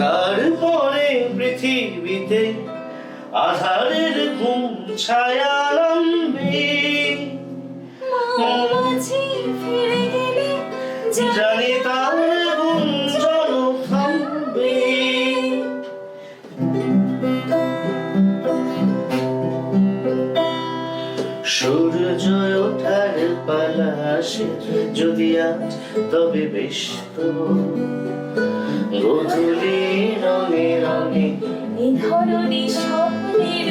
তারপরে পৃথিবীতে আধারের ঘুম ছায়া মৌমাছি ফিরে গেলে জানি তার গুঞ্জন থামবে সূর্য ওঠার পালা আসে যদি আজ তবে বেশ তো গধূলি রঙে রঙে স্বপ্নের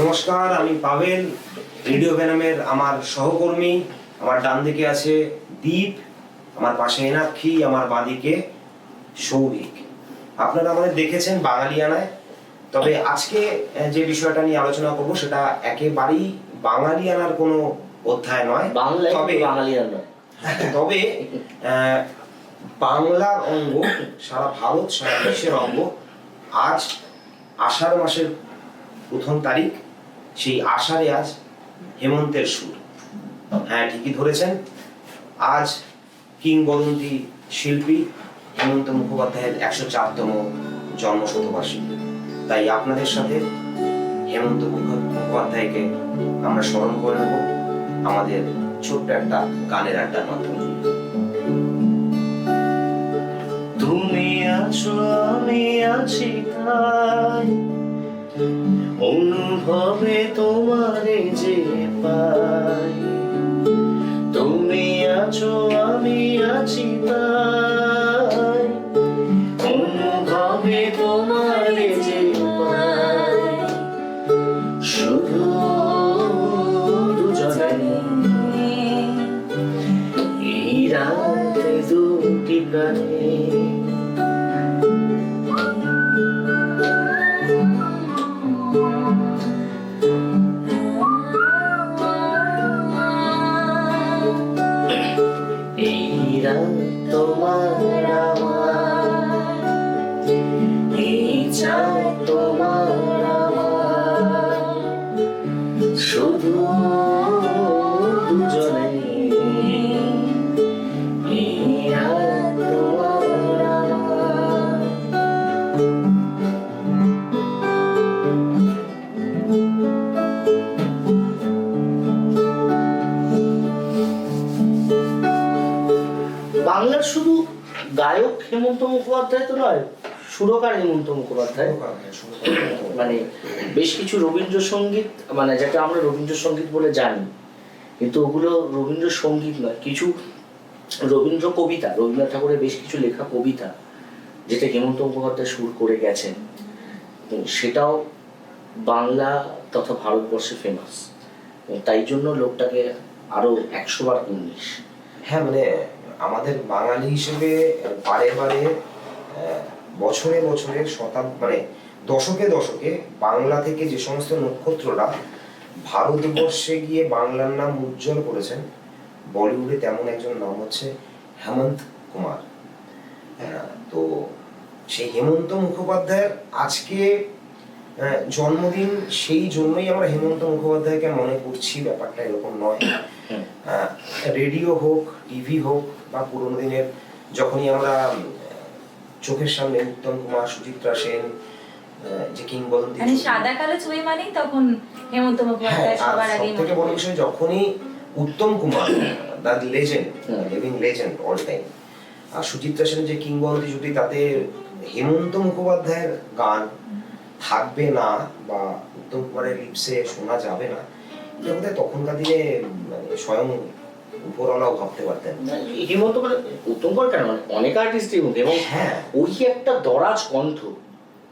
নমস্কার আমি পাবেল রেডিও ভেনামের আমার সহকর্মী। আমার ডান দিকে আছে দীপ আমার পাশে এনাক্ষী আমার বাঁদিকে সৌভিক। আপনারা আমাদের দেখেছেন বাঙালিয়ানায়। তবে আজকে যে বিষয়টা নিয়ে আলোচনা করব সেটা একেবারেই বাঙালিয়ানার কোনো অধ্যায় নয়। তবে বাঙালি আর নয়। তবে বাংলার অঙ্গ সারা ভারত সারা বিশ্বের অঙ্গ আজ আষাঢ় মাসের প্রথম তারিখ সেই আষাঢ়ে আজ হেমন্তের সুর। হ্যাঁ ঠিকই ধরেছেন। আজ কিংবদন্তি শিল্পী হেমন্ত মুখোপাধ্যায়ের একশো চারতম জন্মশতবার্ষিকী। তাই আপনাদের সাথে হেমন্ত মুখোপাধ্যায়কে আমরা স্মরণ করে নেব আমাদের ছোট্ট একটা গানের আড্ডার মাধ্যমে। তুমি আছো, আমি আছি তাই। অনুভবে তোমারে যে পাই। তুমি আছো, আমি আছি তাই। তোমার বাংলার শুধু গায়ক হেমন্ত মুখোপাধ্যায় তো নয় সুরকার হেমন্ত মুখোপাধ্যায় মানে বেশ কিছু রবীন্দ্রসঙ্গীত মানে যেটা আমরা রবীন্দ্রসঙ্গীত বলে জানি কিন্তু ওগুলো রবীন্দ্রসঙ্গীত নয় কিছু রবীন্দ্র কবিতা রবীন্দ্রনাথ ঠাকুরের বেশ কিছু লেখা কবিতা যেটা হেমন্ত মুখোপাধ্যায় সুর করে গেছেন সেটাও বাংলা তথা ভারতবর্ষে ফেমাস তাই জন্য লোকটাকে আরও একশো বার উনিশ হ্যাঁ মানে আমাদের বাঙালি হিসেবে বারে বারে বছরে বছরে শতাব্দ মানে দশকে দশকে বাংলা থেকে যে সমস্ত নক্ষত্ররা ভারতবর্ষে গিয়ে বাংলার নাম উজ্জ্বল করেছেন বলিউডে তেমন একজন নাম হচ্ছে হেমন্ত কুমার আহ, তো সেই হেমন্ত মুখোপাধ্যায়ের আজকে আহ, জন্মদিন সেই জন্যই আমরা হেমন্ত মুখোপাধ্যায়কে মনে করছি ব্যাপারটা এরকম নয় হুম। রেডিও হোক টিভি হোক বা পুরোনো দিনের যখনই আমরা চোখের সামনে উত্তম কুমার সুচিত্রা সেন যে কিংবদন্তি মানে সাদা কালো ছবি মানেই তখন হেমন্ত হ্যাঁ মুখোপাধ্যায় সবার আগে সব থেকে বড় বিষয় যখনই Uttam Kumar the legend. Living legend all time আর সুচিত্রা সেনের যে কিংবদন্তি জুটি তাতে হেমন্ত মুখোপাধ্যায়ের গান থাকবে না বা উত্তম কুমারের লিপসে শোনা যাবে না এটা বোধহয় তখনকার দিনে মানে স্বয়ং উপরওয়ালাও ভাবতে পারতেন। হেমন্ত মানে উত্তম কর কেন? মানে অনেক আর্টিস্টই এবং হ্যাঁ। ওই একটা দরাজ কণ্ঠ।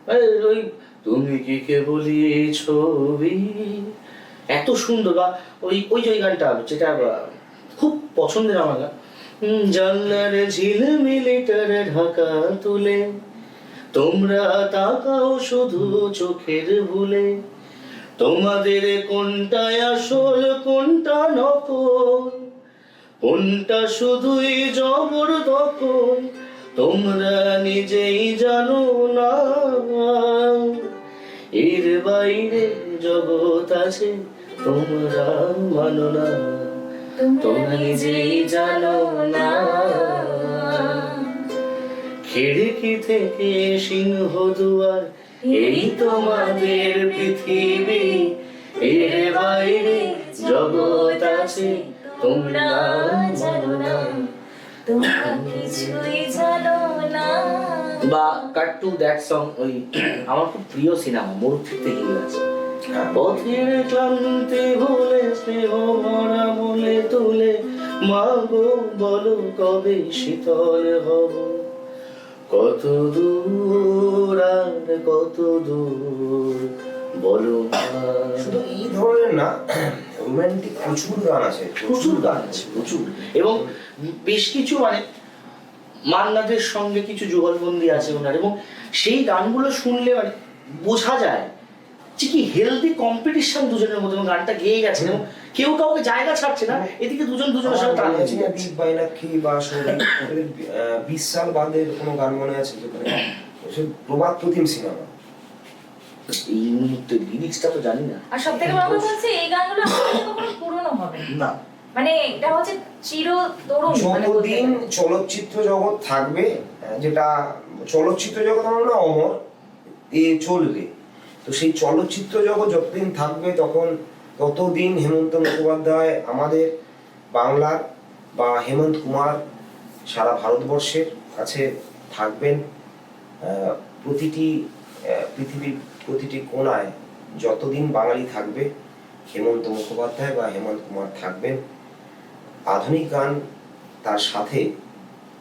মানে ওই তুমি কি কেবলই এই ছবি? এত সুন্দর বা ওই ওই যে গানটা যেটা খুব পছন্দের আমার গান। জানলার ঝিলমিলিটারে ঢাকা তুলে তোমরা তাকাও শুধু চোখের ভুলে তোমাদের কোনটায় আসল কোনটা নকল? কোনটা শুধুই জবরদখল তোমরা নিজেই জানো না। এর বাইরে জগৎ আছে, তোমরা মানো না। তোমরা নিজেই জানো না। খিড়কি থেকে সিংহ দুয়ার, এই তোমাদের পৃথিবী। এর বাইরে জগৎ আছে। তোমরা জানো না তোমরা কিছুই জানো না। বা কাট টু দ্যাট সং ওই আমার খুব প্রিয় সিনেমা মরুর থেকে আছে। হ্যাঁ। পথের ক্লান্তি ভুলে স্নেহ ভরা মনে তুলে মাগো বলো কবে শীতল হব? কত দূর আর কত দূর বলো। শুধু এই ধরনের না রোমান্টিক প্রচুর গান আছে প্রচুর গান আছে। প্রচুর। এবং বেশ কিছু মানে মান্নাদের সঙ্গে কিছু যুগলবন্দি আছে ওনার। এবং সেই গানগুলো শুনলে মানে বোঝা যায় যে কি হেলদি কম্পিটিশন দুজনের মধ্যে এবং গানটা গেয়ে গেছে। এবং কেউ কাউকে জায়গা ছাড়ছে না এদিকে দুজন দুজনের সাথে তাল যাচ্ছে। দীপ বাইনাক্ষী বা সৌভিক এদের, আহ, বিশ সাল বাদের কোনো গান মনে আছে? যেখানে প্রবাদ প্রতিম সিনেমা। এই মুহূর্তে লিরিক্সটা তো জানি না। আর সব থেকে বড় কথা হচ্ছে এই গানগুলো আমার কখনো পুরনো হবে। না। না মানে এটা হচ্ছে চির তরুণ মানে যতদিন চলচ্চিত্র জগৎ থাকবে যেটা চলচ্চিত্র জগৎ আমরা না অমর এ চলবে। তো সেই চলচ্চিত্র জগৎ যতদিন থাকবে তখন ততদিন হেমন্ত মুখোপাধ্যায় আমাদের বাংলার বা হেমন্ত কুমার সারা ভারতবর্ষের কাছে থাকবেন। প্রতিটি পৃথিবীর প্রতিটি কোণায় যতদিন বাঙালি থাকবে, হেমন্ত মুখোপাধ্যায় বা হেমন্ত কুমার থাকবেন। আধুনিক গান তার সাথে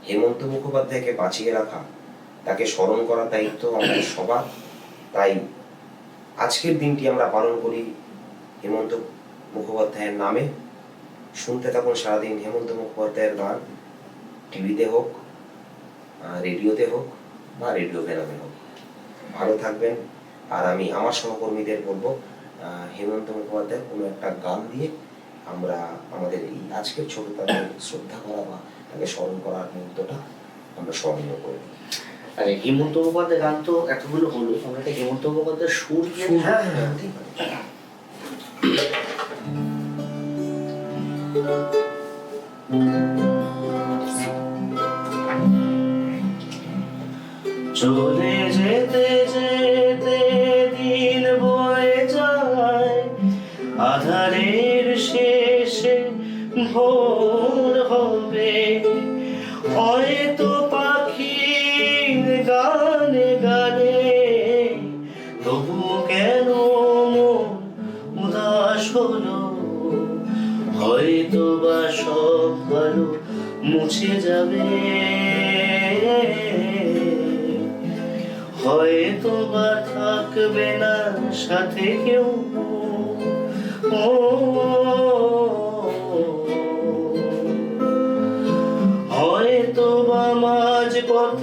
হেমন্ত মুখোপাধ্যায়কে বাঁচিয়ে রাখা, তাকে স্মরণ করার দায়িত্ব আমাদের সবার। তাই আজকের দিনটি আমরা পালন করি হেমন্ত মুখোপাধ্যায়ের নামে। শুনতে থাকুন সারাদিন হেমন্ত মুখোপাধ্যায়ের গান। টিভিতে হোক রেডিওতে হোক বা রেডিও বেনামে হোক। ভালো থাকবেন। আর আমি আমার সহকর্মীদের বলব হেমন্ত মুখোপাধ্যায়ের কোনো একটা গান দিয়ে আমরা আমাদের এই আজকের ছোট তাকে শ্রদ্ধা করা বা তাকে স্মরণ করার মুহূর্তটা আমরা স্মরণীয় করে নিই। আরে হেমন্ত মুখোপাধ্যায় গান তো এতগুলো হলো আমরা একটা হেমন্ত মুখোপাধ্যায়ের সুর হ্যাঁ হ্যাঁ আছে চলে যেতে ভোর হবে। হয়তো পাখির গানে গানে। তবু কেন উদাস হলো? হয়তো বা সব ভালো মুছে যাবে। হয়তো বা থাকবে না সাথে কেউ। ও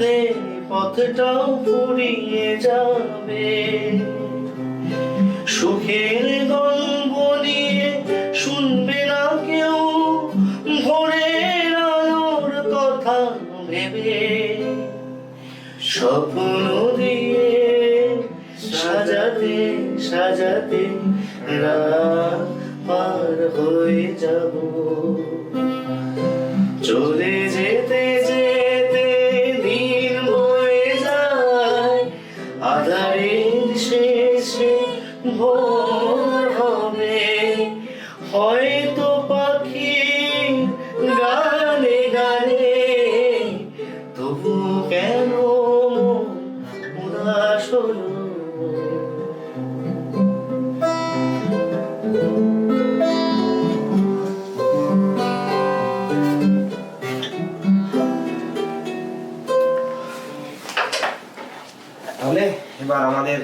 পথে পথটাও ফুরিয়ে যাবে। সুখের গল্প নিয়ে শুনবে না কেউ, ভোরের আলোর কথা ভেবে। স্বপ্ন দিয়ে সাজাতে সাজাতে রাত পার হয়ে যাব। তাহলে এবার আমাদের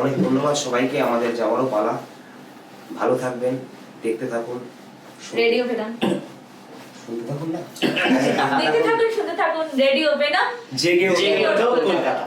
অনেক ধন্যবাদ সবাইকে আমাদের যাওয়ারও পালা। ভালো থাকবেন দেখতে থাকুন। রেডিও পেনা শুনতে থাকুন না? দেখতে থাকুন শুনতে থাকুন। রেডিও পেনা জেগে ওঠো কলকাতা।